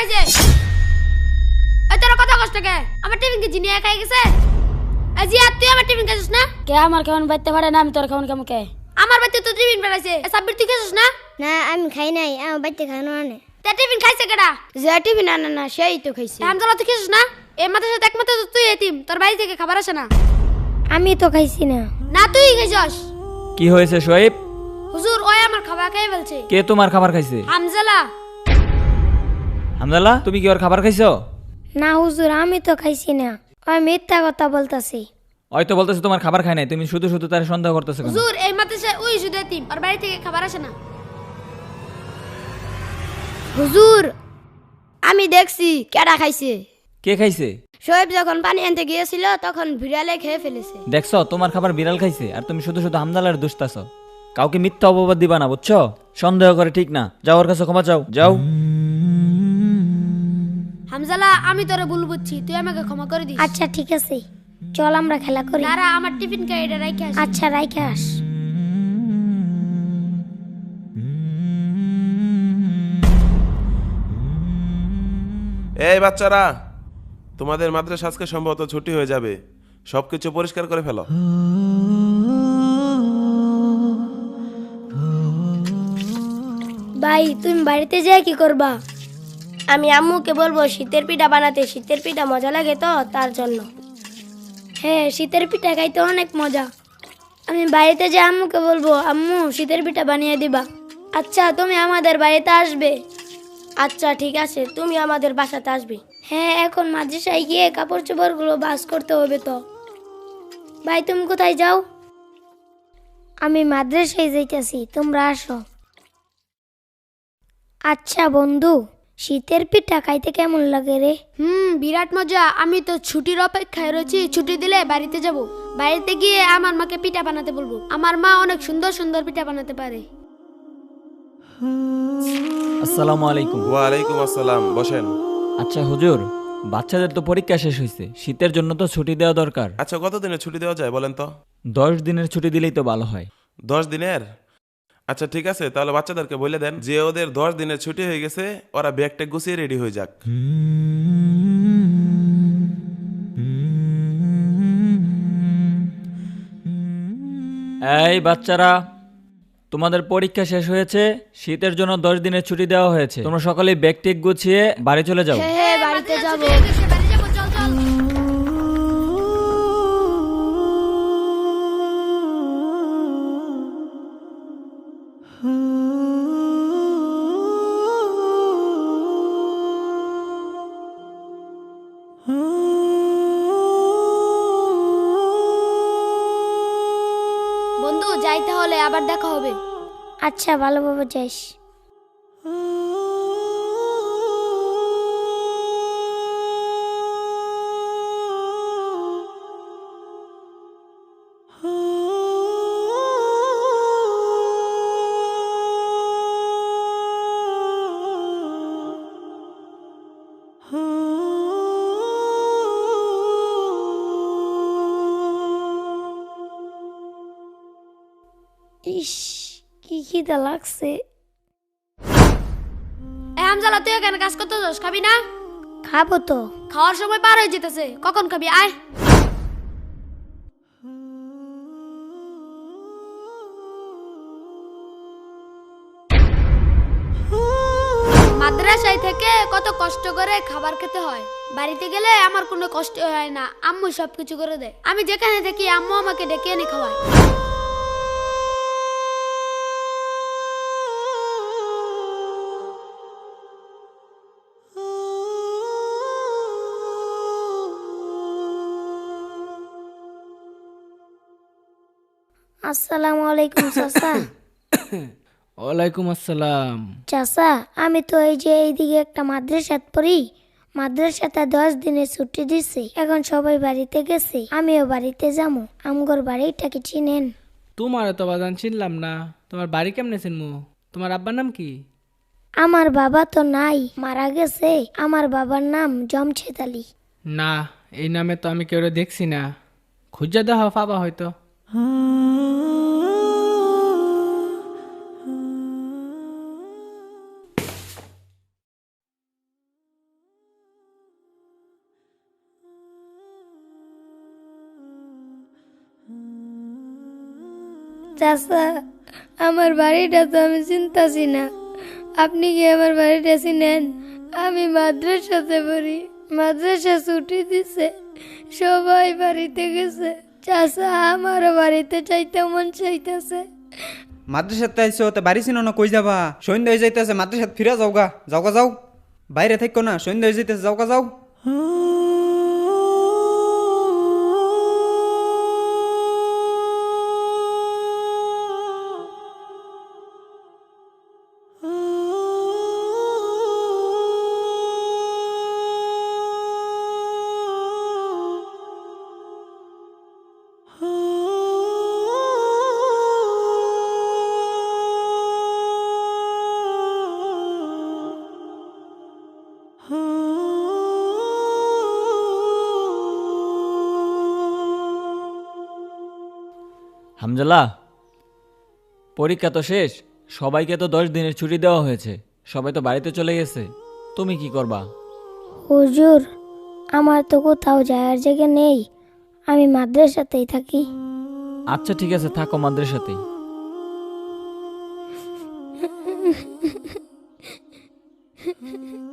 খাইছে এই তোর কথা কষ্ট কে? আমার টিফিন কি জিনিয়া খাই গেছে। এই জিয়া তুই আমার টিফিন খাইছিস না? কে আমার কেমন বাইতে পারে না আমি তোর কেমন কেমন কে? আমার বাচ্চা তো টিফিন বেড়াইছে সাব্বির তুই খাইছিস না? না আমি খাই নাই আমার বাড়িতে খানো আনে তা টিফিন খাইছে কেডা? যে টিভি না না না সেই তো খাইছি। হামজালা তুই খাইছিস না? এই মাথার সাথে একমাত্র তুই এতিম তোর বাড়ি থেকে খাবার আসে না। আমি তো খাইছি না। না তুই খাইছস। কি হয়েছে শোয়েব হুজুর ওই আমার খাবার খাই ফেলছে। কে তোমার খাবার খাইছে? হামজালা হামদাল্লাহ তুমি কি ওর খাবার খাইছো? না হুজুর আমি তো খাইছি না। ওই মিথ্যা কথা বলতাছি। হয়তো বলতেছে তোমার খাবার খাই নাই তুমি শুধু শুধু তার সন্দেহ করতেছো কেন? হুজুর এই মাদ্রাসায় ওই শুধু এতিম ওর বাড়ি থেকে খাবার আসে না। হুজুর আমি দেখছি কেডা খাইছে। কে খাইছে? শোয়েব যখন পানি আনতে গিয়েছিল তখন বিড়ালে খেয়ে ফেলেছে। দেখছ তোমার খাবার বিড়াল খাইছে আর তুমি শুধু শুধু হামদালার দুষ্টাছো কাউকে মিথ্যা অপবাদ দিবা না বুঝছ? সন্দেহ করে ঠিক না। যাও ওর কাছে ক্ষমা চাও। যাও। হামজালা আমি তোরে ভুল বুঝছি তুই আমাকে ক্ষমা করে দিস। আচ্ছা ঠিক আছে। চল আমরা খেলা করি। দাঁড়া আমার টিফিন এটা রাইখে আসি আচ্ছা রাইখে আস। এই বাচ্চারা তোমাদের মাদ্রাসা আজকে সম্ভবত ছুটি হয়ে যাবে। সবকিছু পরিষ্কার করে ফেলো। ভাই তুমি বাড়িতে যেয়ে কি করবা? আমি আম্মুকে বলব, শীতের পিঠা বানাতে, শীতের পিঠা মজা লাগে তো তার জন্য। হ্যাঁ শীতের পিঠা খাইতে অনেক মজা। আমি বাড়িতে যে আম্মুকে বলব, আম্মু, শীতের পিঠা বানিয়ে দিবা। আচ্ছা তুমি আমাদের বাড়িতে আসবে? আচ্ছা ঠিক আছে, তুমি আমাদের বাসাতে আসবে। হ্যাঁ এখন মাদ্রাসায় গিয়ে কাপড় চোপড়গুলো বাস করতে হবে তো। ভাই, তুমি কোথায় যাও? আমি মাদ্রাসায় যাইতেছি, তোমরা আসো। আচ্ছা বন্ধু। শীতের পিঠা খাইতে কেমন লাগে রে? হুম বিরাট মজা। আমি তো ছুটির অপেক্ষায় রয়েছি ছুটি দিলে বাড়িতে যাব। বাড়িতে গিয়ে আমার মাকে পিঠা বানাতে বলব। আমার মা অনেক সুন্দর সুন্দর পিঠা বানাতে পারে। আসসালামু আলাইকুম। ওয়ালাইকুম আসসালাম বসেন। আচ্ছা হুজুর বাচ্চাদের তো পরীক্ষা শেষ হয়েছে শীতের জন্য তো ছুটি দেওয়া দরকার। আচ্ছা কত দিনের ছুটি দেওয়া যায় বলেন তো? দশ দিনের ছুটি দিলেই তো ভালো হয়। দশ দিনের? আচ্ছা ঠিক আছে তাহলে বাচ্চাদেরকে বলে দেন যে ওদের দশ দিনের ছুটি হয়ে গেছে ওরা ব্যাগটা গুছিয়ে রেডি হয়ে যাক। এই বাচ্চারা তোমাদের পরীক্ষা শেষ হয়েছে শীতের জন্য দশ দিনের ছুটি দেওয়া হয়েছে। তোমরা সকলে ব্যাগ টেক গুছিয়ে বাড়ি চলে যাও। হ্যাঁ বাড়িতে যাব। বাড়ি যাব চল চল বন্ধু যাইতে হলে আবার দেখা হবে। আচ্ছা ভালোভাবে যাইস ইস কি খিদা লাগছে। হামজালা তুই এখানে কাজ করতে যাস খাবি না? খাব তো। খাওয়ার সময় পার হয়ে যেতেছে কখন খাবি আয়। মাদ্রাসায় থেকে কত কষ্ট করে খাবার খেতে হয়। বাড়িতে গেলে আমার কোনো কষ্ট হয় না আম্মু সবকিছু করে দেয়। আমি যেখানে থাকি আম্মু আমাকে ডেকে এনে খাওয়ায়। আসসালামু আলাইকুম চাচা। ওয়ালাইকুম আসসালাম। চাচা আমি তো এই যে এইদিকে একটা মাদ্রাসাত পড়ি। মাদ্রাসাতে দশ দিনের ছুটি দিছে। এখন সবাই বাড়িতে গেছে। আমিও বাড়িতে যাব আমগর বাড়িটা কি চিনেন? তোমার তো বাজান চিনলাম না। তোমার বাড়ি কেমনে চিনমু? তোমার আব্বার নাম কি? আমার বাবা তো নাই মারা গেছে। আমার বাবার নাম জমছেদ আলী। না এই নামে তো আমি কেউ দেখছি না। খুঁজা দেওয়া পাবা হয়তো। চাচা, আমার বাড়িটা তো আমি চিন্তাছি না। আপনি কি আমার বাড়িটা চিনেন? আমি মাদ্রাসাতে পড়ি, মাদ্রাসা ছুটি দিছে, সবাই বাড়িতে গেছে। চাচা আমার বাড়িতে চাইতে মন চাইতেছে। মাদ্রাসাতে আইসো তো বাড়ি ছিল না কই যাবা? সন্ধ্যা হয়ে যাইতেছে মাদ্রাসাত ফিরে যাও গা যাও। গা যাও বাইরে থাকো না সন্ধ্যা হয়ে যাইতেছে যাও। গা যাও হামজালা পরীক্ষা তো শেষ সবাইকে তো দশ দিনের ছুটি দেওয়া হয়েছে সবাই তো বাড়িতে চলে গেছে তুমি কি করবা? হুজুর আমার তো কোথাও যাওয়ার জায়গা নেই আমি মাদ্রাসাতেই থাকি। আচ্ছা ঠিক আছে থাকো মাদ্রাসাতেই।